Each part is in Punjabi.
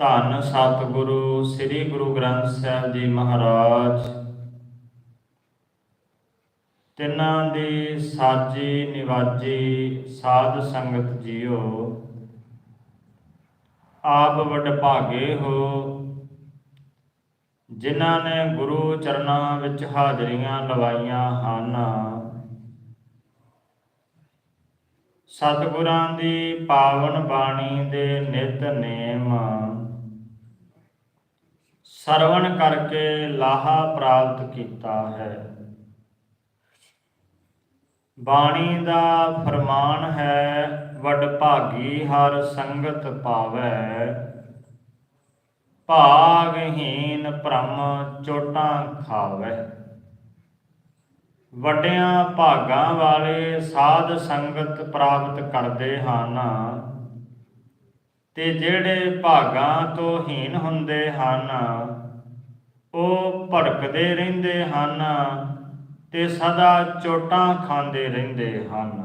ਧੰਨ ਸਤਿਗੁਰੂ ਸ੍ਰੀ ਗੁਰੂ ਗ੍ਰੰਥ ਸਾਹਿਬ ਜੀ ਮਹਾਰਾਜ। ਤਿੰਨਾਂ ਦੀ ਸਾਜੀ ਨਿਵਾਜੀ ਸਾਧ ਸੰਗਤ ਜੀਓ, ਆਪ ਵੱਡ ਭਾਗੇ ਹੋ, ਜਿਨ੍ਹਾਂ ਨੇ ਗੁਰੂ ਚਰਨਾਂ ਵਿੱਚ ਹਾਜ਼ਰੀਆਂ ਲਵਾਈਆਂ ਹਨ। ਸਤਿਗੁਰਾਂ ਦੀ ਪਾਵਨ ਬਾਣੀ ਦੇ ਨਿਤ ਨੇਮ। ਸਰਵਣ ਕਰਕੇ ਲਾਹਾ ਪ੍ਰਾਪਤ ਕੀਤਾ ਹੈ। ਬਾਣੀ ਦਾ ਫਰਮਾਨ ਹੈ, ਵਡ ਭਾਗੀ ਹਰ ਸੰਗਤ ਪਾਵੈ। ਭਾਗਹੀਨ ਭ੍ਰਮ ਚੋਟਾਂ ਖਾਵੈ। ਵੱਡਿਆਂ ਭਾਗਾਂ ਵਾਲੇ ਸਾਧ ਸੰਗਤ ਪ੍ਰਾਪਤ ਕਰਦੇ ਹਨ। ਤੇ ਜਿਹੜੇ ਭਾਗਾਂ ਤੋਂ ਹੀਨ ਹੁੰਦੇ ਹਨ, ਉਹ ਭੜਕਦੇ ਰਹਿੰਦੇ ਹਨ ਤੇ ਸਦਾ ਚੋਟਾਂ ਖਾਂਦੇ ਰਹਿੰਦੇ ਹਨ।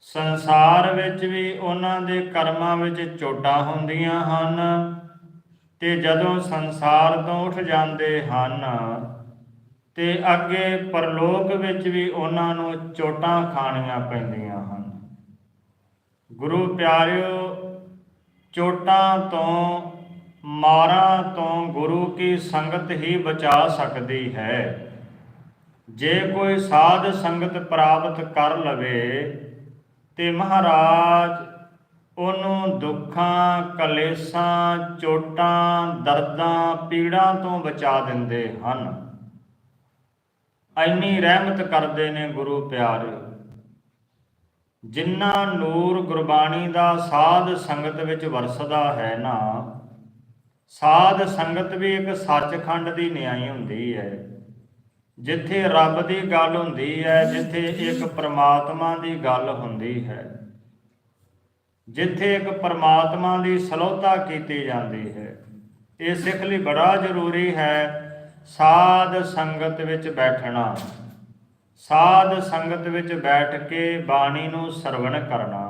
ਸੰਸਾਰ ਵਿੱਚ ਵੀ ਉਹਨਾਂ ਦੇ ਕਰਮਾਂ ਵਿੱਚ ਚੋਟਾਂ ਹੁੰਦੀਆਂ ਹਨ ਤੇ ਜਦੋਂ ਸੰਸਾਰ ਤੋਂ ਉੱਠ ਜਾਂਦੇ ਹਨ ਤੇ ਅੱਗੇ ਪਰਲੋਕ ਵਿੱਚ ਵੀ ਉਹਨਾਂ ਨੂੰ ਚੋਟਾਂ ਖਾਣੀਆਂ ਪੈਂਦੀਆਂ ਹਨ। ਗੁਰੂ ਪਿਆਰਿਓ, ਚੋਟਾਂ ਤੋਂ, ਮਾਰਾਂ ਤੋਂ ਗੁਰੂ ਕੀ ਸੰਗਤ ਹੀ ਬਚਾ ਸਕਦੀ ਹੈ? ਜੇ ਕੋਈ ਸਾਧ ਸੰਗਤ ਪ੍ਰਾਪਤ ਕਰ ਲਵੇ ਤੇ ਮਹਾਰਾਜ, ਉਹਨੂੰ ਦੁੱਖਾਂ, ਕਲੇਸ਼ਾਂ, ਚੋਟਾਂ, ਦਰਦਾਂ, ਪੀੜਾਂ ਤੋਂ ਬਚਾ ਦਿੰਦੇ ਹਨ। ਐਨੀ ਰਹਿਮਤ ਕਰਦੇ ਨੇ ਗੁਰੂ ਪਿਆਰਿਓ ਜਿੰਨਾ ਨੂਰ ਗੁਰਬਾਣੀ ਦਾ ਸਾਧ ਸੰਗਤ ਵਿੱਚ ਵਰਸਦਾ ਹੈ ਨਾ, ਸਾਧ ਸੰਗਤ ਵੀ ਇੱਕ ਸੱਚਖੰਡ ਦੀ ਨਿਆਈ ਹੁੰਦੀ ਹੈ। ਜਿੱਥੇ ਰੱਬ ਦੀ ਗੱਲ ਹੁੰਦੀ ਹੈ, ਜਿੱਥੇ ਇੱਕ ਪ੍ਰਮਾਤਮਾ ਦੀ ਗੱਲ ਹੁੰਦੀ ਹੈ। ਜਿੱਥੇ ਇੱਕ ਪ੍ਰਮਾਤਮਾ ਦੀ ਸਲੋਤਾ ਕੀਤੀ ਜਾਂਦੀ ਹੈ। ਇਹ ਸਿੱਖ ਲਈ ਬੜਾ ਜ਼ਰੂਰੀ ਹੈ ਸਾਧ ਸੰਗਤ ਵਿੱਚ ਬੈਠਣਾ। ਸਾਧ ਸੰਗਤ ਵਿੱਚ ਬੈਠ ਕੇ ਬਾਣੀ ਨੂੰ ਸਰਵਣ ਕਰਨਾ।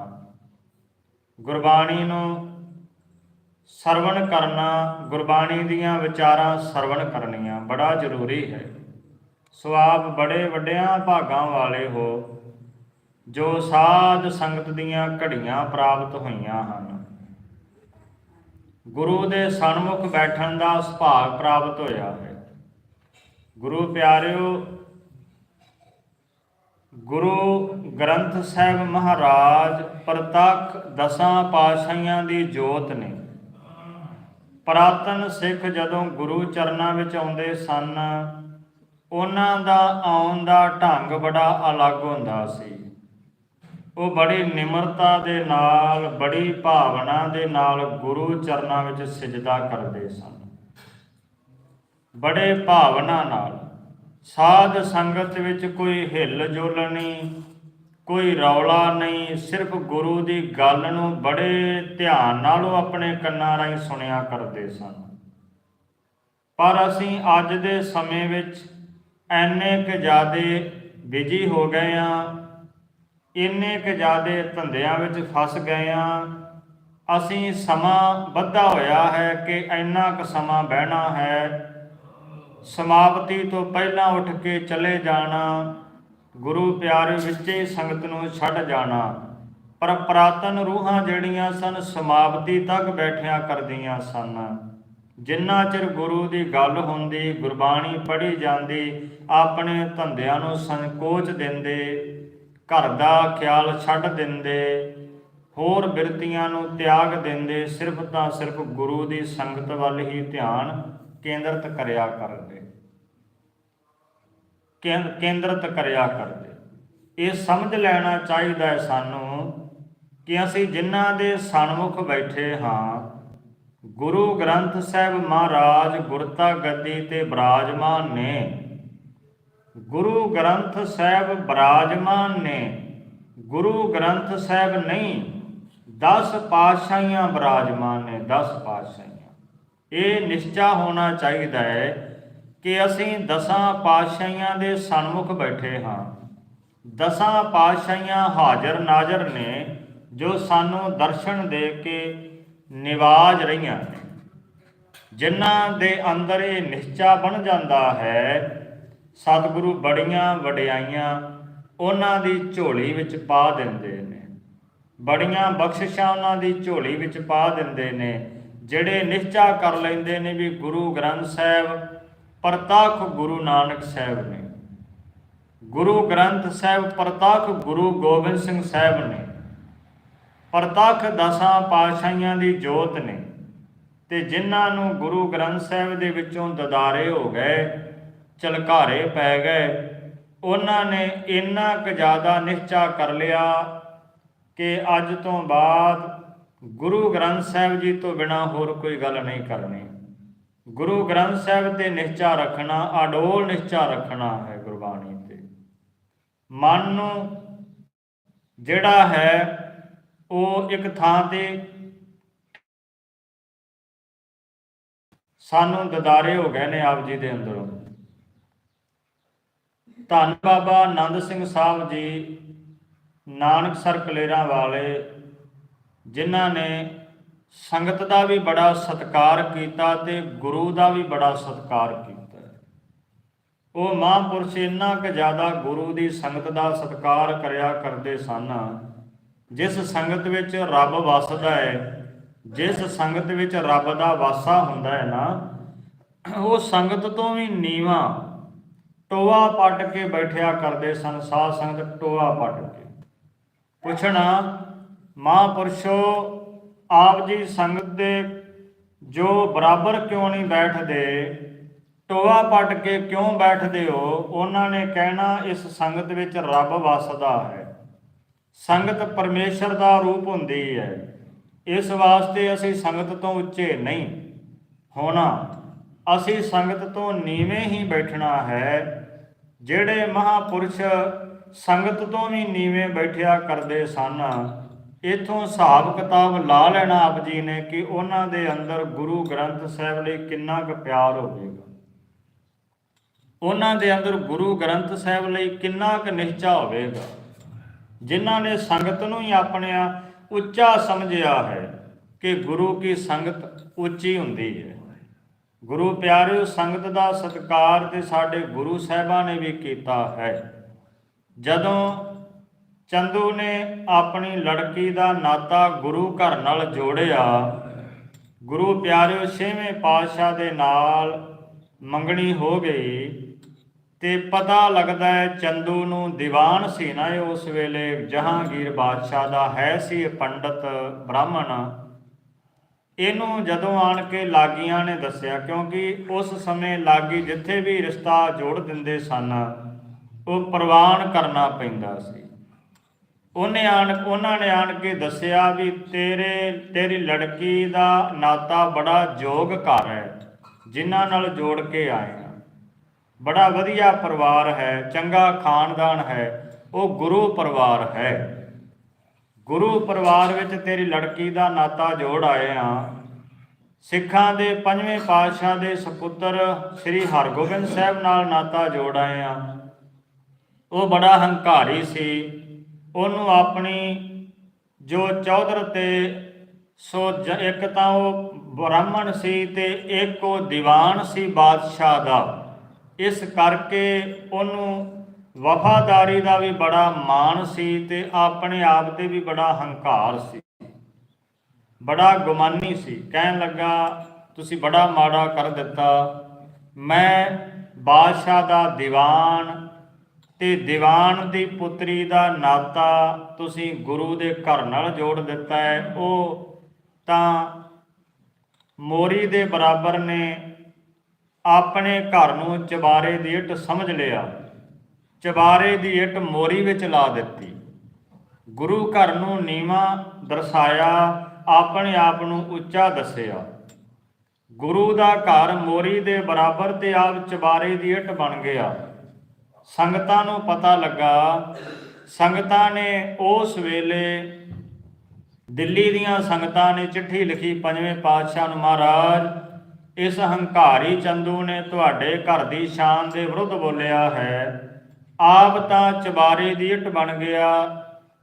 ਗੁਰਬਾਣੀ ਨੂੰ ਸਰਵਣ ਕਰਨਾ, ਗੁਰਬਾਣੀ ਦੀਆਂ ਵਿਚਾਰਾਂ ਸਰਵਣ ਕਰਨੀਆਂ ਬੜਾ ਜ਼ਰੂਰੀ ਹੈ। ਸੋ ਆਪ ਬੜੇ ਵੱਡਿਆਂ ਭਾਗਾਂ ਵਾਲੇ ਹੋ, ਜੋ ਸਾਧ ਸੰਗਤ ਦੀਆਂ ਘੜੀਆਂ ਪ੍ਰਾਪਤ ਹੋਈਆਂ ਹਨ। ਗੁਰੂ ਦੇ ਸਨਮੁਖ ਬੈਠਣ ਦਾ ਸੁਭਾਗ ਪ੍ਰਾਪਤ ਹੋਇਆ ਹੈ। ਗੁਰੂ ਪਿਆਰਿਓ, ਗੁਰੂ ਗ੍ਰੰਥ ਸਾਹਿਬ ਮਹਾਰਾਜ ਪ੍ਰਤੱਖ ਦਸਾਂ ਪਾਤਸ਼ਾਹੀਆਂ ਦੀ ਜੋਤ ਨੇ। ਪ੍ਰਾਤਨ ਸਿੱਖ ਜਦੋਂ ਗੁਰੂ ਚਰਨਾਂ ਵਿੱਚ ਆਉਂਦੇ ਸਨ, ਉਹਨਾਂ ਦਾ ਆਉਣ ਦਾ ਢੰਗ ਬੜਾ ਅਲੱਗ ਹੁੰਦਾ ਸੀ। ਉਹ ਬੜੀ ਨਿਮਰਤਾ ਦੇ ਨਾਲ, ਬੜੀ ਭਾਵਨਾ ਦੇ ਨਾਲ ਗੁਰੂ ਚਰਨਾਂ ਵਿੱਚ ਸਜਦਾ ਕਰਦੇ ਸਨ। ਬੜੇ ਭਾਵਨਾ ਨਾਲ। ਸਾਧ ਸੰਗਤ ਵਿੱਚ ਕੋਈ ਹਿੱਲ ਜੁਲ ਨਹੀਂ, ਕੋਈ ਰੌਲਾ ਨਹੀਂ, ਸਿਰਫ ਗੁਰੂ ਦੀ ਗੱਲ ਨੂੰ ਬੜੇ ਧਿਆਨ ਨਾਲ ਉਹ ਆਪਣੇ ਕੰਨਾਂ ਰਾਹੀਂ ਸੁਣਿਆ ਕਰਦੇ ਸਨ। ਪਰ ਅਸੀਂ ਅੱਜ ਦੇ ਸਮੇਂ ਵਿੱਚ ਐਨੇ ਕੁ ਜ਼ਿਆਦੇ ਬਿਜ਼ੀ ਹੋ ਗਏ ਆ ਇੰਨੇ ਕੁ ਜ਼ਿਆਦੇ ਧੰਦਿਆਂ ਵਿੱਚ ਫਸ ਗਏ ਆ ਅਸੀਂ ਸਮਾਂ ਬੱਧਾ ਹੋਇਆ ਹੈ ਕਿ ਇੰਨਾ ਕੁ ਸਮਾਂ ਬਹਿਣਾ ਹੈ ਸਮਾਪਤੀ ਤੋਂ ਪਹਿਲਾਂ ਉੱਠ ਕੇ ਚਲੇ ਜਾਣਾ, ਗੁਰੂ ਪਿਆਰੇ ਵਿੱਚ ਹੀ ਸੰਗਤ ਨੂੰ ਛੱਡ ਜਾਣਾ। ਪਰ ਪ੍ਰਾਤਨ ਰੂਹਾਂ ਜਿਹੜੀਆਂ ਸਨ, ਸਮਾਪਤੀ ਤੱਕ ਬੈਠਿਆਂ ਕਰਦੀਆਂ ਸਨ। ਜਿੰਨਾ ਚਿਰ ਗੁਰੂ ਦੀ ਗੱਲ ਹੁੰਦੀ, ਗੁਰਬਾਣੀ ਪੜ੍ਹੀ ਜਾਂਦੀ, ਆਪਣੇ ਧੰਦਿਆਂ ਨੂੰ ਸੰਕੋਚ ਦਿੰਦੇ, ਘਰ ਦਾ ਖਿਆਲ ਛੱਡ ਦਿੰਦੇ, ਹੋਰ ਬਿਰਤੀਆਂ ਨੂੰ ਤਿਆਗ ਦਿੰਦੇ, ਸਿਰਫ ਤਾਂ ਸਿਰਫ ਗੁਰੂ ਦੀ ਸੰਗਤ ਵੱਲ ਹੀ ਧਿਆਨ ਕੇਂਦਰਿਤ ਕਰਿਆ ਕਰਦੇ। ਕੇਂ- ਕੇਂਦਰਿਤ ਕਰਿਆ ਕਰਦੇ। ਇਹ ਸਮਝ ਲੈਣਾ ਚਾਹੀਦਾ ਹੈ ਸਾਨੂੰ ਕਿ ਅਸੀਂ ਜਿਨ੍ਹਾਂ ਦੇ ਸਨਮੁਖ ਬੈਠੇ ਹਾਂ, ਗੁਰੂ ਗ੍ਰੰਥ ਸਾਹਿਬ ਮਹਾਰਾਜ ਗੁਰਤਾ ਗੱਦੀ ਤੇ ਬਿਰਾਜਮਾਨ ਨੇ। ਗੁਰੂ ਗ੍ਰੰਥ ਸਾਹਿਬ ਬਿਰਾਜਮਾਨ ਨੇ। ਗੁਰੂ ਗ੍ਰੰਥ ਸਾਹਿਬ ਨਹੀਂ 10 ਪਾਤਸ਼ਾਹੀਆਂ ਬਿਰਾਜਮਾਨ ਨੇ 10 ਪਾਤਸ਼ਾਹੀਆਂ। ਇਹ ਨਿਸ਼ਚਾ ਹੋਣਾ ਚਾਹੀਦਾ ਹੈ ਕਿ ਅਸੀਂ ਦਸਾਂ ਪਾਤਸ਼ਾਹੀਆਂ ਦੇ ਸਨਮੁਖ ਬੈਠੇ ਹਾਂ। ਦਸਾਂ ਪਾਤਸ਼ਾਹੀਆਂ ਹਾਜ਼ਰ ਨਾਜ਼ਰ ਨੇ ਜੋ ਸਾਨੂੰ ਦਰਸ਼ਨ ਦੇ ਕੇ ਨਿਵਾਜ ਰਹੀਆਂ ਨੇ। ਜਿਨ੍ਹਾਂ ਦੇ ਅੰਦਰ ਇਹ ਨਿਸ਼ਚਾ ਬਣ ਜਾਂਦਾ ਹੈ, ਸਤਿਗੁਰੂ ਬੜੀਆਂ ਵਡਿਆਈਆਂ ਉਹਨਾਂ ਦੀ ਝੋਲੀ ਵਿੱਚ ਪਾ ਦਿੰਦੇ ਨੇ। ਬੜੀਆਂ ਬਖਸ਼ਿਸ਼ਾਂ ਉਹਨਾਂ ਦੀ ਝੋਲੀ ਵਿੱਚ ਪਾ ਦਿੰਦੇ ਨੇ। ਜਿਹੜੇ ਨਿਸ਼ਚਾ ਕਰ ਲੈਂਦੇ ਨੇ ਵੀ ਗੁਰੂ ਗ੍ਰੰਥ ਸਾਹਿਬ, ਪ੍ਰਤੱਖ ਗੁਰੂ ਨਾਨਕ ਸਾਹਿਬ ਨੇ। ਗੁਰੂ ਗ੍ਰੰਥ ਸਾਹਿਬ, ਪ੍ਰਤੱਖ ਗੁਰੂ ਗੋਬਿੰਦ ਸਿੰਘ ਸਾਹਿਬ ਨੇ। ਪ੍ਰਤੱਖ ਦਸਾਂ ਪਾਤਸ਼ਾਹੀਆਂ ਦੀ ਜੋਤ ਨੇ। ਤੇ ਜਿਨ੍ਹਾਂ ਨੂੰ ਗੁਰੂ ਗ੍ਰੰਥ ਸਾਹਿਬ ਦੇ ਵਿੱਚੋਂ ਦਦਾਰੇ ਹੋ ਗਏ ਚਲਕਾਰੇ ਪੈ ਗਏ, ਉਹਨਾਂ ਨੇ ਇੰਨਾ ਕੁ ਜ਼ਿਆਦਾ ਨਿਸ਼ਚਾ ਕਰ ਲਿਆ ਕਿ ਅੱਜ ਤੋਂ ਬਾਅਦ ਗੁਰੂ ਗ੍ਰੰਥ ਸਾਹਿਬ ਜੀ ਤੋਂ ਬਿਨਾ ਹੋਰ ਕੋਈ ਗੱਲ ਨਹੀਂ ਕਰਨੀ। ਗੁਰੂ ਗ੍ਰੰਥ ਸਾਹਿਬ ਤੇ ਨਿਸ਼ਚਾ ਰੱਖਣਾ, ਅਡੋਲ ਨਿਸ਼ਚਾ ਰੱਖਣਾ ਹੈ ਗੁਰਬਾਣੀ ਤੇ। ਮਨ ਨੂੰ ਜਿਹੜਾ ਹੈ, ਉਹ ਇੱਕ ਥਾਂ ਤੇ ਸਾਨੂੰ ਦਦਾਰੇ ਹੋ ਗਏ ਨੇ ਆਪ ਜੀ ਦੇ ਅੰਦਰੋਂ। ਧੰਨ ਬਾਬਾ ਆਨੰਦ ਸਿੰਘ ਸਾਹਿਬ ਜੀ, ਨਾਨਕ ਸਰ ਕਲੇਰਾਂ ਵਾਲੇ ਜਿਨ੍ਹਾਂ ਨੇ ਸੰਗਤ ਦਾ ਵੀ ਬੜਾ ਸਤਿਕਾਰ ਕੀਤਾ ਤੇ ਗੁਰੂ ਦਾ ਵੀ ਬੜਾ ਸਤਿਕਾਰ ਕੀਤਾ। ਉਹ ਮਹਾਂਪੁਰਸ਼ ਇੰਨਾ ਕੁ ਜ਼ਿਆਦਾ ਗੁਰੂ ਦੀ ਸੰਗਤ ਦਾ ਸਤਿਕਾਰ ਕਰਿਆ ਕਰਦੇ ਸਨ, ਜਿਸ ਸੰਗਤ ਵਿੱਚ ਰੱਬ ਵਸਦਾ ਹੈ, ਜਿਸ ਸੰਗਤ ਵਿੱਚ ਰੱਬ ਦਾ ਵਾਸਾ ਹੁੰਦਾ ਹੈ ਨਾ, ਉਹ ਸੰਗਤ ਤੋਂ ਵੀ ਨੀਵਾ ਟੋਆ ਪੱਟ ਕੇ ਬੈਠਿਆ ਕਰਦੇ ਸਨ, ਸਾਧ ਸੰਗਤ ਟੋਆ ਪੱਟ ਕੇ। ਪੁੱਛਣਾ ਮਹਾਂਪੁਰਸ਼ੋ, ਆਪ ਜੀ ਸੰਗਤ ਦੇ ਜੋ ਬਰਾਬਰ ਕਿਉਂ ਨਹੀਂ ਬੈਠਦੇ, ਟੋਆ ਪੱਟ ਕੇ ਕਿਉਂ ਬੈਠਦੇ ਹੋ, ਉਹਨਾਂ ਨੇ ਕਹਿਣਾ ਇਸ ਸੰਗਤ ਵਿੱਚ ਰੱਬ ਵਸਦਾ ਹੈ। ਸੰਗਤ ਪਰਮੇਸ਼ਰ ਦਾ ਰੂਪ ਹੁੰਦੀ ਹੈ। ਇਸ ਵਾਸਤੇ ਅਸੀਂ ਸੰਗਤ ਤੋਂ ਉੱਚੇ ਨਹੀਂ। ਹੋਣਾ ਅਸੀਂ ਸੰਗਤ ਤੋਂ ਨੀਵੇਂ ਹੀ ਬੈਠਣਾ ਹੈ। ਜਿਹੜੇ ਮਹਾਪੁਰਸ਼ ਸੰਗਤ ਤੋਂ ਵੀ ਨੀਵੇਂ ਬੈਠਿਆ ਕਰਦੇ ਸਨ ਇਥੋਂ ਹਿਸਾਬ ਕਿਤਾਬ ਲਾ ਲੈਣਾ ਆਪ ਜੀ ਨੇ ਕਿ ਉਹਨਾਂ ਦੇ ਅੰਦਰ ਗੁਰੂ ਗ੍ਰੰਥ ਸਾਹਿਬ ਲਈ ਕਿੰਨਾ ਕੁ ਪਿਆਰ ਹੋਵੇਗਾ। ਉਹਨਾਂ ਦੇ ਅੰਦਰ ਗੁਰੂ ਗ੍ਰੰਥ ਸਾਹਿਬ ਲਈ ਕਿੰਨਾ ਕੁ ਨਿਸ਼ਚਾ ਹੋਵੇਗਾ। ਜਿਨ੍ਹਾਂ ਨੇ ਸੰਗਤ ਨੂੰ ਹੀ ਆਪਣਿਆ ਉੱਚਾ ਸਮਝਿਆ ਹੈ ਕਿ ਗੁਰੂ ਕੀ ਸੰਗਤ ਉੱਚੀ ਹੁੰਦੀ ਹੈ। ਗੁਰੂ ਪਿਆਰਿਓ, ਸੰਗਤ ਦਾ ਸਤਿਕਾਰ ਤੇ ਸਾਡੇ ਗੁਰੂ ਸਾਹਿਬਾਂ ਨੇ ਵੀ ਕੀਤਾ ਹੈ। ਜਦੋਂ ਚੰਦੂ ਨੇ ਆਪਣੀ ਲੜਕੀ ਦਾ ਨਾਤਾ ਗੁਰੂ ਘਰ ਨਾਲ ਜੋੜਿਆ। ਗੁਰੂ ਪਿਆਰਿਓ, ਛੇਵੇਂ ਪਾਤਸ਼ਾਹ ਦੇ ਨਾਲ ਮੰਗਣੀ ਹੋ ਗਈ ਤੇ ਪਤਾ ਲੱਗਦਾ ਹੈ ਚੰਦੂ ਨੂੰ ਦੀਵਾਨ ਸੀ ਨਾ, ਇਹ ਉਸ ਵੇਲੇ ਜਹਾਂਗੀਰ ਬਾਦਸ਼ਾਹ ਦਾ ਹੈ ਸੀ ਇਹ ਪੰਡਤ ਬ੍ਰਾਹਮਣ। ਇਹਨੂੰ ਜਦੋਂ ਆਣ ਕੇ ਲਾਗੀਆਂ ਨੇ ਦੱਸਿਆ, ਕਿਉਂਕਿ ਉਸ ਸਮੇਂ ਲਾਗੀ ਜਿੱਥੇ ਵੀ ਰਿਸ਼ਤਾ ਜੋੜ ਦਿੰਦੇ ਸਨ, ਉਹ ਪ੍ਰਵਾਨ ਕਰਨਾ ਪੈਂਦਾ ਸੀ। ਉਹਨੇ ਆਣ, ਉਹਨਾਂ ਨੇ ਆਣ ਕੇ ਦੱਸਿਆ ਵੀ ਤੇਰੇ, ਤੇਰੀ ਲੜਕੀ ਦਾ ਨਾਤਾ ਬੜਾ ਜੋਗ ਘਰ ਹੈ, ਜਿਨ੍ਹਾਂ ਨਾਲ ਜੋੜ ਕੇ ਆਏ ਆ। ਬੜਾ ਵਧੀਆ ਪਰਿਵਾਰ ਹੈ, ਚੰਗਾ ਖਾਨਦਾਨ ਹੈ, ਉਹ ਗੁਰੂ ਪਰਿਵਾਰ ਹੈ। ਗੁਰੂ ਪਰਿਵਾਰ ਵਿੱਚ ਤੇਰੀ ਲੜਕੀ ਦਾ ਨਾਤਾ ਜੋੜ ਆਏ ਆ। ਸਿੱਖਾਂ ਦੇ ਪੰਜਵੇਂ ਪਾਤਸ਼ਾਹ ਦੇ ਸੁਪੁੱਤਰ ਸ੍ਰੀ ਹਰਗੋਬਿੰਦ ਸਾਹਿਬ ਨਾਲ ਨਾਤਾ ਜੋੜ ਆਏ ਆ। ਉਹ ਬੜਾ ਹੰਕਾਰੀ ਸੀ। ਉਹਨੂੰ ਆਪਣੀ ਜੋ ਚੌਧਰ ਤੇ ਸੋ ਜ- ਇੱਕ ਤਾਂ ਉਹ ਬ੍ਰਾਹਮਣ ਸੀ ਤੇ ਇੱਕ ਉਹ ਦੀਵਾਨ ਸੀ ਬਾਦਸ਼ਾਹ ਦਾ। ਇਸ ਕਰਕੇ ਉਹਨੂੰ ਵਫਾਦਾਰੀ ਦਾ ਵੀ ਬੜਾ ਮਾਣ ਸੀ ਤੇ ਆਪਣੇ ਆਪ ਤੇ ਵੀ ਬੜਾ ਹੰਕਾਰ ਸੀ। ਬੜਾ ਗੁਮਾਨੀ ਸੀ। ਕਹਿਣ ਲੱਗਾ, ਤੁਸੀਂ ਬੜਾ ਮਾੜਾ ਕਰ ਦਿੱਤਾ। ਮੈਂ ਬਾਦਸ਼ਾਹ ਦਾ ਦੀਵਾਨ ਤੇ ਦੀਵਾਨ ਦੀ ਪੁੱਤਰੀ ਦਾ ਨਾਤਾ ਤੁਸੀਂ ਗੁਰੂ ਦੇ ਘਰ ਨਾਲ ਜੋੜ ਦਿੱਤਾ ਹੈ। ਉਹ ਤਾਂ ਮੋਰੀ ਦੇ ਬਰਾਬਰ ਨੇ ਆਪਣੇ ਘਰ ਨੂੰ ਚਬਾਰੇ ਦੀ ਇੱਟ ਸਮਝ ਲਿਆ। ਚਬਾਰੇ ਦੀ ਇੱਟ ਮੋਰੀ ਵਿੱਚ ਲਾ ਦਿੱਤੀ। ਗੁਰੂ ਘਰ ਨੂੰ ਨੀਵਾ ਦਰਸਾਇਆ, ਆਪਣੇ ਆਪ ਨੂੰ ਉੱਚਾ ਦੱਸਿਆ। ਗੁਰੂ ਦਾ ਘਰ ਮੋਰੀ ਦੇ ਬਰਾਬਰ ਤੇ ਆਪ ਚਬਾਰੇ ਦੀ ਇੱਟ ਬਣ ਗਿਆ। ਸੰਗਤਾਂ ਨੂੰ ਪਤਾ ਲੱਗਾ, ਸੰਗਤਾਂ ਨੇ ਉਸ ਵੇਲੇ ਦਿੱਲੀ ਦੀਆਂ ਸੰਗਤਾਂ ਨੇ ਚਿੱਠੀ ਲਿਖੀ ਪੰਜਵੇਂ ਪਾਤਸ਼ਾਹ ਨੂੰ, ਮਹਾਰਾਜ, ਇਸ ਹੰਕਾਰੀ ਚੰਦੂ ਨੇ ਤੁਹਾਡੇ ਘਰ ਦੀ ਸ਼ਾਨ ਦੇ ਵਿਰੁੱਧ ਬੋਲਿਆ ਹੈ। ਆਪ ਤਾਂ ਚਬਾਰੇ ਦੀ ਇੱਟ ਬਣ ਗਿਆ,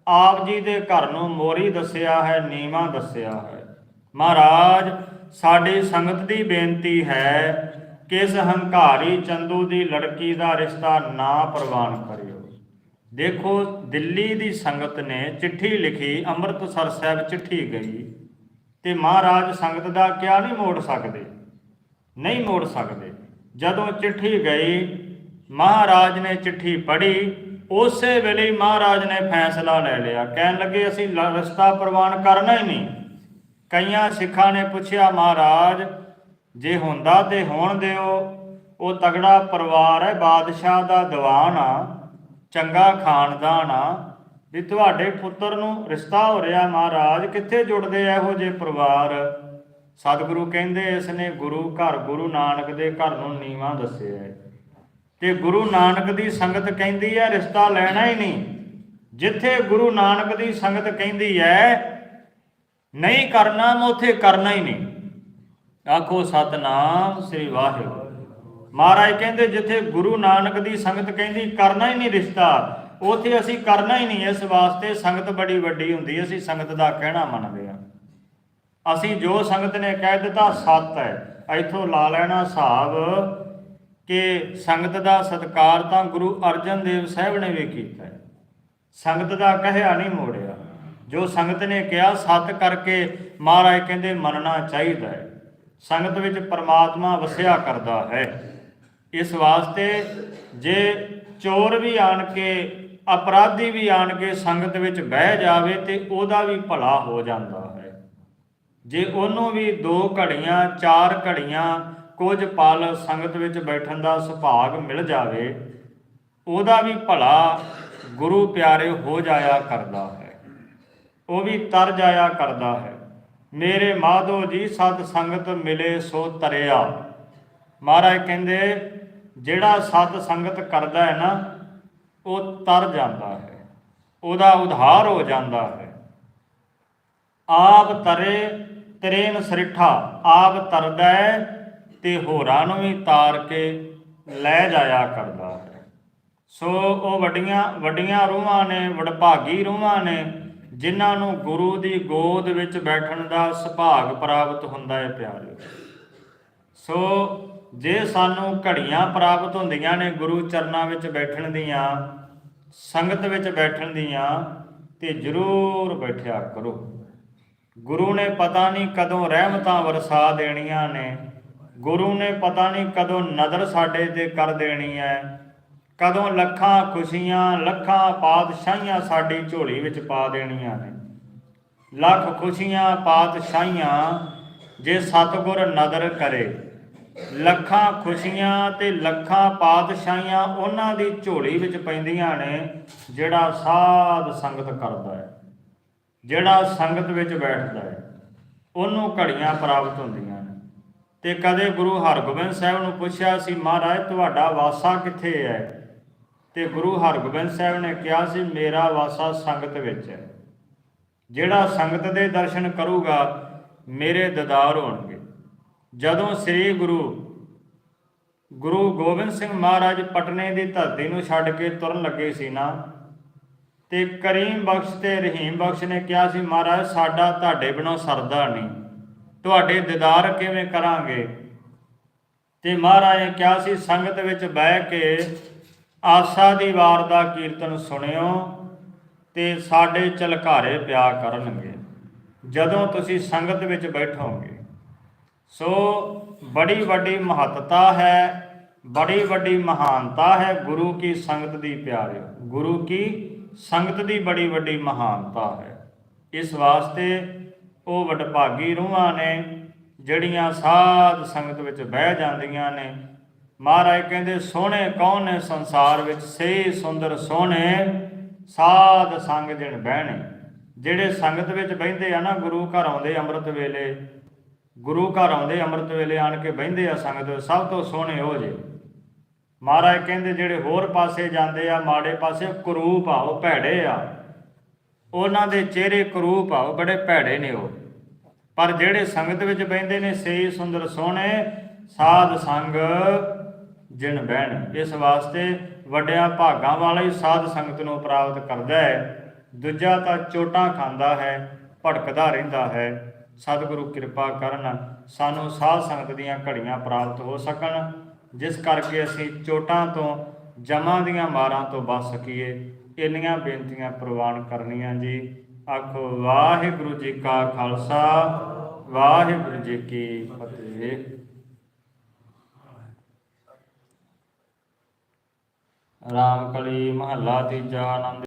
ਆਪ ਜੀ ਦੇ ਘਰ ਨੂੰ ਮੋਰੀ ਦੱਸਿਆ ਹੈ, ਨੀਵਾ ਦੱਸਿਆ ਹੈ। ਮਹਾਰਾਜ, ਸਾਡੀ ਸੰਗਤ ਦੀ ਬੇਨਤੀ ਹੈ ਕਿਸ ਹੰਕਾਰੀ ਚੰਦੂ ਦੀ ਲੜਕੀ ਦਾ ਰਿਸ਼ਤਾ ਨਾ ਪ੍ਰਵਾਨ ਕਰਿਓ? ਦੇਖੋ, ਦਿੱਲੀ ਦੀ ਸੰਗਤ ਨੇ ਚਿੱਠੀ ਲਿਖੀ, ਅੰਮ੍ਰਿਤਸਰ ਸਾਹਿਬ ਚਿੱਠੀ ਗਈ ਤੇ ਮਹਾਰਾਜ ਸੰਗਤ ਦਾ ਕਿਆ ਨਹੀਂ ਮੋੜ ਸਕਦੇ? ਨਹੀਂ ਮੋੜ ਸਕਦੇ। ਜਦੋਂ ਚਿੱਠੀ ਗਈ, ਮਹਾਰਾਜ ਨੇ ਚਿੱਠੀ ਪੜ੍ਹੀ, ਉਸੇ ਵੇਲੇ ਮਹਾਰਾਜ ਨੇ ਫੈਸਲਾ ਲੈ ਲਿਆ। ਕਹਿਣ ਲੱਗੇ, ਅਸੀਂ ਲ- ਰਸਤਾ ਪ੍ਰਵਾਨ ਕਰਨਾ ਹੀ ਨਹੀਂ। ਕਈਆਂ ਸਿੱਖਾਂ ਨੇ ਪੁੱਛਿਆ, ਮਹਾਰਾਜ ਜੇ ਹੁੰਦਾ ਤੇ ਹੋਣ ਦਿਓ। ਉਹ ਤਗੜਾ ਪਰਿਵਾਰ ਹੈ, ਬਾਦਸ਼ਾਹ ਦਾ ਦੀਵਾਨ ਆ, ਚੰਗਾ ਖਾਨਦਾਨ ਆ। ਵੀ ਤੁਹਾਡੇ ਪੁੱਤਰ ਨੂੰ ਰਿਸ਼ਤਾ ਹੋ ਰਿਹਾ ਮਹਾਰਾਜ, ਕਿੱਥੇ ਜੁੜਦੇ ਆ ਇਹੋ ਜਿਹੇ ਪਰਿਵਾਰ? ਸਤਿਗੁਰੂ ਕਹਿੰਦੇ ਇਸ ਨੇ ਗੁਰੂ ਘਰ, ਗੁਰੂ ਨਾਨਕ ਦੇ ਘਰ ਨੂੰ ਨੀਵਾਂ ਦੱਸਿਆ ਹੈ। ਤੇ ਗੁਰੂ ਨਾਨਕ ਦੀ ਸੰਗਤ ਕਹਿੰਦੀ ਹੈ, ਰਿਸ਼ਤਾ ਲੈਣਾ ਹੀ ਨਹੀਂ। ਜਿੱਥੇ ਗੁਰੂ ਨਾਨਕ ਦੀ ਸੰਗਤ ਕਹਿੰਦੀ ਹੈ, ਨਹੀਂ ਕਰਨਾ ਮੈਂ, ਉੱਥੇ ਕਰਨਾ ਹੀ ਨਹੀਂ। ਆਖੋ ਸਤਨਾਮ ਸ੍ਰੀ ਵਾਹਿਗੁਰੂ। ਮਹਾਰਾਜ ਕਹਿੰਦੇ, ਜਿੱਥੇ ਗੁਰੂ ਨਾਨਕ ਦੀ ਸੰਗਤ ਕਹਿੰਦੀ, ਕਰਨਾ ਹੀ ਨਹੀਂ ਰਿਸ਼ਤਾ। ਉੱਥੇ ਅਸੀਂ ਕਰਨਾ ਹੀ ਨਹੀਂ। ਇਸ ਵਾਸਤੇ ਸੰਗਤ ਬੜੀ ਵੱਡੀ ਹੁੰਦੀ ਅਸੀਂ ਸੰਗਤ ਦਾ ਕਹਿਣਾ ਮੰਨਦੇ ਹਾਂ। ਅਸੀਂ ਜੋ ਸੰਗਤ ਨੇ ਕਹਿ ਦਿੱਤਾ, ਸੱਤ ਹੈ। ਇੱਥੋਂ ਲਾ ਲੈਣਾ ਹਿਸਾਬ ਕਿ ਸੰਗਤ ਦਾ ਸਤਕਾਰ ਤਾਂ ਗੁਰੂ ਅਰਜਨ ਦੇਵ ਸਾਹਿਬ ਨੇ ਵੀ ਕੀਤਾ ਸੰਗਤ ਦਾ ਕਹਿਆ ਨਹੀਂ ਮੋੜਿਆ। ਜੋ ਸੰਗਤ ਨੇ ਕਿਹਾ, ਸੱਤ ਕਰਕੇ ਮਹਾਰਾਜ ਕਹਿੰਦੇ, ਮੰਨਣਾ ਚਾਹੀਦਾ ਹੈ। ਸੰਗਤ ਵਿੱਚ ਪਰਮਾਤਮਾ ਵਸਿਆ ਕਰਦਾ ਹੈ। ਇਸ ਵਾਸਤੇ ਜੇ ਚੋਰ ਵੀ ਆਣ ਕੇ, ਅਪਰਾਧੀ ਵੀ ਆਣ ਕੇ ਸੰਗਤ ਵਿੱਚ ਬਹਿ ਜਾਵੇ ਤੇ ਉਹਦਾ ਵੀ ਭਲਾ ਹੋ ਜਾਂਦਾ ਹੈ। ਜੇ ਉਹਨੂੰ ਵੀ ਦੋ ਘੜੀਆਂ, ਚਾਰ ਘੜੀਆਂ ਕੁਝ ਪਲ ਸੰਗਤ ਵਿੱਚ ਬੈਠਣ ਦਾ ਸੁਭਾਗ ਮਿਲ ਜਾਵੇ, ਉਹਦਾ ਵੀ ਭਲਾ ਗੁਰੂ ਪਿਆਰੇ ਹੋ ਜਾਇਆ ਕਰਦਾ ਹੈ। ਉਹ ਵੀ ਤਰ ਜਾਇਆ ਕਰਦਾ ਹੈ। ਮੇਰੇ ਮਾਧੋ ਜੀ ਸਤ ਸੰਗਤ ਮਿਲੇ ਸੋ ਤਰਿਆ ਮਹਾਰਾਜ ਕਹਿੰਦੇ, ਜਿਹੜਾ ਸਤ ਸੰਗਤ ਕਰਦਾ ਹੈ ਨਾ, ਉਹ ਤਰ ਜਾਂਦਾ ਹੈ। ਉਹਦਾ ਉਧਾਰ ਹੋ ਜਾਂਦਾ ਹੈ। ਆਪ ਤਰੇ ਤਰੇਨ ਸਰਿਠਾ, ਆਪ ਤਰਦਾ ਹੈ ਤੇ ਹੋਰਾਂ ਨੂੰ ਵੀ ਤਾਰ ਕੇ ਲੈ ਜਾਇਆ ਕਰਦਾ ਹੈ। ਸੋ ਉਹ ਵੱਡੀਆਂ ਵੱਡੀਆਂ ਰੂਹਾਂ ਨੇ, ਵਡਭਾਗੀ ਰੂਹਾਂ ਨੇ ਜਿਨ੍ਹਾਂ ਨੂੰ ਗੁਰੂ ਦੀ ਗੋਦ ਵਿੱਚ ਬੈਠਣ ਦਾ ਸੁਭਾਗ ਪ੍ਰਾਪਤ ਹੁੰਦਾ ਹੈ ਪਿਆਰਿਓ। ਸੋ ਜੇ ਸਾਨੂੰ ਘੜੀਆਂ ਪ੍ਰਾਪਤ ਹੁੰਦੀਆਂ ਨੇ ਗੁਰੂ ਚਰਨਾਂ ਵਿੱਚ ਬੈਠਣ ਦੀਆਂ, ਸੰਗਤ ਵਿੱਚ ਬੈਠਣ ਦੀਆਂ, ਤੇ ਜ਼ਰੂਰ ਬੈਠਿਆ ਕਰੋ। ਗੁਰੂ ਨੇ ਪਤਾ ਨਹੀਂ ਕਦੋਂ ਰਹਿਮਤਾਂ ਵਰਸਾ ਦੇਣੀਆਂ ਨੇ। ਗੁਰੂ ਨੇ ਪਤਾ ਨਹੀਂ ਕਦੋਂ ਨਜ਼ਰ ਸਾਡੇ ਤੇ ਕਰ ਦੇਣੀ ਹੈ। ਕਦੋਂ ਲੱਖਾਂ ਖੁਸ਼ੀਆਂ, ਲੱਖਾਂ ਪਾਤਸ਼ਾਹੀਆਂ ਸਾਡੀ ਝੋਲੀ ਵਿੱਚ ਪਾ ਦੇਣੀਆਂ ਨੇ। ਲੱਖ ਖੁਸ਼ੀਆਂ, ਪਾਤਸ਼ਾਹੀਆਂ ਜੇ ਸਤਿਗੁਰ ਨਦਰ ਕਰੇ। ਲੱਖਾਂ ਖੁਸ਼ੀਆਂ ਤੇ ਲੱਖਾਂ ਪਾਤਸ਼ਾਹੀਆਂ ਉਹਨਾਂ ਦੀ ਝੋਲੀ ਵਿੱਚ ਪੈਂਦੀਆਂ ਨੇ, ਜਿਹੜਾ ਸਾਧ ਸੰਗਤ ਕਰਦਾ ਹੈ, ਜਿਹੜਾ ਸੰਗਤ ਵਿੱਚ ਬੈਠਦਾ ਹੈ। ਉਹਨੂੰ ਘੜੀਆਂ ਪ੍ਰਾਪਤ ਹੁੰਦੀਆਂ ਨੇ। ਤੇ ਕਦੇ ਗੁਰੂ ਹਰਗੋਬਿੰਦ ਸਾਹਿਬ ਨੂੰ ਪੁੱਛਿਆ ਸੀ, ਮਹਾਰਾਜ, ਤੁਹਾਡਾ ਵਾਸਾ ਕਿੱਥੇ ਹੈ? ਤੇ ਗੁਰੂ ਹਰਗੋਬਿੰਦ ਸਾਹਿਬ ਨੇ ਕਿਹਾ ਸੀ, ਮੇਰਾ ਵਾਸਾ ਸੰਗਤ ਵਿੱਚ ਹੈ। ਜਿਹੜਾ ਸੰਗਤ ਦੇ ਦਰਸ਼ਨ ਕਰੂਗਾ, ਮੇਰੇ ਦੀਦਾਰ ਹੋਣਗੇ। ਜਦੋਂ ਸ੍ਰੀ ਗੁਰੂ ਗੁਰੂ ਗੋਬਿੰਦ ਸਿੰਘ ਮਹਾਰਾਜ ਪਟਨੇ ਦੀ ਧਰਤੀ ਨੂੰ ਛੱਡ ਕੇ ਤੁਰਨ ਲੱਗੇ ਸੀ ਨਾ, ਤੇ ਕਰੀਮ ਬਖਸ਼ ਤੇ ਰਹੀਮ ਬਖਸ਼ ਨੇ ਕਿਹਾ ਸੀ, ਮਹਾਰਾਜ, ਸਾਡਾ ਤੁਹਾਡੇ ਬਿਨੋਂ ਸਰਦਾ ਨਹੀਂ। ਤੁਹਾਡੇ ਦੀਦਾਰ ਕਿਵੇਂ ਕਰਾਂਗੇ? ਤੇ ਮਹਾਰਾਜ ਨੇ ਕਿਹਾ ਸੀ, ਸੰਗਤ ਵਿੱਚ ਬਹਿ ਕੇ ਆਸਾ ਦੀ ਵਾਰ ਦਾ ਕੀਰਤਨ ਸੁਣਿਓ ਤੇ ਸਾਡੇ ਚਲਕਾਰੇ ਪਿਆ ਕਰਨਗੇ। ਜਦੋਂ ਤੁਸੀਂ ਸੰਗਤ ਵਿੱਚ ਬੈਠੋਗੇ, ਸੋ ਬੜੀ ਵੱਡੀ ਮਹੱਤਤਾ ਹੈ, ਬੜੀ ਵੱਡੀ ਮਹਾਨਤਾ ਹੈ ਗੁਰੂ ਕੀ ਸੰਗਤ ਦੀ ਪਿਆਰਿਓ। ਗੁਰੂ ਕੀ ਸੰਗਤ ਦੀ ਬੜੀ ਵੱਡੀ ਮਹਾਨਤਾ ਹੈ। ਇਸ ਵਾਸਤੇ ਉਹ ਵਡਭਾਗੀ ਰੂਹਾਂ ਨੇ, ਜਿਹੜੀਆਂ ਸਾਧ ਸੰਗਤ ਵਿੱਚ ਬਹਿ ਜਾਂਦੀਆਂ ਨੇ ਮਹਾਰਾਜ ਕਹਿੰਦੇ ਸੋਹਣੇ ਕੌਣ ਨੇ ਸੰਸਾਰ ਵਿੱਚ? ਸੇ ਸੁੰਦਰ ਸੋਹਣੇ ਸਾਧ ਸੰਗ ਜਿਨ ਬਹਿਣੇ। ਜਿਹੜੇ ਸੰਗਤ ਵਿੱਚ ਬਹਿੰਦੇ ਆ ਨਾ ਗੁਰੂ ਘਰ ਆਉਂਦੇ ਅੰਮ੍ਰਿਤ ਵੇਲੇ ਗੁਰੂ ਘਰ ਆਉਂਦੇ ਅੰਮ੍ਰਿਤ ਵੇਲੇ ਆਣ ਕੇ ਬਹਿੰਦੇ ਆ ਸੰਗਤ ਵਿੱਚ, ਸਭ ਤੋਂ ਸੋਹਣੇ ਹੋ ਜੇ। ਮਹਾਰਾਜ ਕਹਿੰਦੇ ਜਿਹੜੇ ਹੋਰ ਪਾਸੇ ਜਾਂਦੇ ਆ ਮਾੜੇ ਪਾਸੇ ਕਰੂਪ ਆ ਉਹ ਭੈੜੇ ਆ। ਉਹਨਾਂ ਦੇ ਚਿਹਰੇ ਕਰੂਪ ਆ ਉਹ ਬੜੇ ਭੈੜੇ ਨੇ ਉਹ। ਪਰ ਜਿਹੜੇ ਸੰਗਤ ਵਿੱਚ ਬਹਿੰਦੇ ਨੇ ਸੇ ਸੁੰਦਰ ਸੋਹਣੇ ਸਾਧ ਸੰਗ ਜਿਣ ਬਹਿਣ। ਇਸ ਵਾਸਤੇ ਵੱਡਿਆਂ ਭਾਗਾਂ ਵਾਲਾ ਹੀ ਸਾਧ ਸੰਗਤ ਨੂੰ ਪ੍ਰਾਪਤ ਕਰਦਾ ਹੈ। ਦੂਜਾ ਤਾਂ ਚੋਟਾਂ ਖਾਂਦਾ ਹੈ ਭਟਕਦਾ ਰਹਿੰਦਾ ਹੈ। ਸਤਿਗੁਰੂ ਕਿਰਪਾ ਕਰਨ ਸਾਨੂੰ ਸਾਧ ਸੰਗਤ ਦੀਆਂ ਘੜੀਆਂ ਪ੍ਰਾਪਤ ਹੋ ਸਕਣ, ਜਿਸ ਕਰਕੇ ਅਸੀਂ ਚੋਟਾਂ ਤੋਂ, ਜਮਾਂ ਦੀਆਂ ਮਾਰਾਂ ਤੋਂ ਬਚ ਸਕੀਏ। ਇੰਨੀਆਂ ਬੇਨਤੀਆਂ ਪ੍ਰਵਾਨ ਕਰਨੀਆਂ ਜੀ। ਆਖੋ ਵਾਹਿਗੁਰੂ ਜੀ ਕਾ ਖਾਲਸਾ, ਵਾਹਿਗੁਰੂ ਜੀ ਕੀ ਫਤਿਹ। ਰਾਮ ਕਲੀ ਮਹੱਲਾ ਤੀਜਾ ਆਨੰਦ